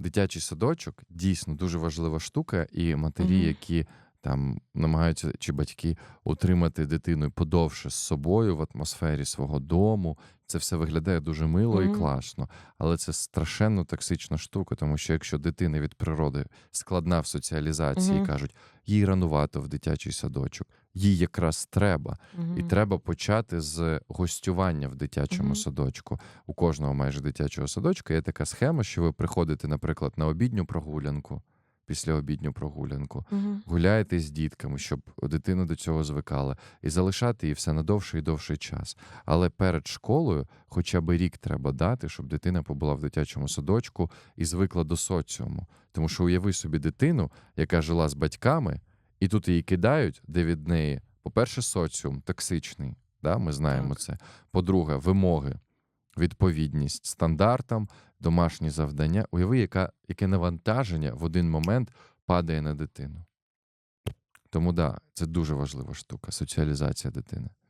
дитячий садочок дійсно дуже важлива штука, і матері, які там намагаються чи батьки утримати дитину подовше з собою в атмосфері свого дому. Це все виглядає дуже мило і класно, але це страшенно токсична штука, тому що якщо дитина від природи складна в соціалізації, Мгм. кажуть, їй ранувато в дитячий садочок, їй якраз треба. І треба почати з гостювання в дитячому садочку. У кожного майже дитячого садочка є така схема, що ви приходите, наприклад, на обідню прогулянку, після обідню прогулянку, Мгм. гуляєте з дітками, щоб дитина до цього звикала, і залишати її все на довший і довший час. Але перед школою хоча б рік треба дати, щоб дитина побула в дитячому садочку і звикла до соціуму. Тому що уяви собі дитину, яка жила з батьками, і тут її кидають, де від неї, по-перше, соціум токсичний. Да, ми знаємо Так. це. По-друге, вимоги, відповідність стандартам, домашні завдання. Уяви, яка, яке навантаження в один момент падає на дитину. Тому да, це дуже важлива штука соціалізація дитини.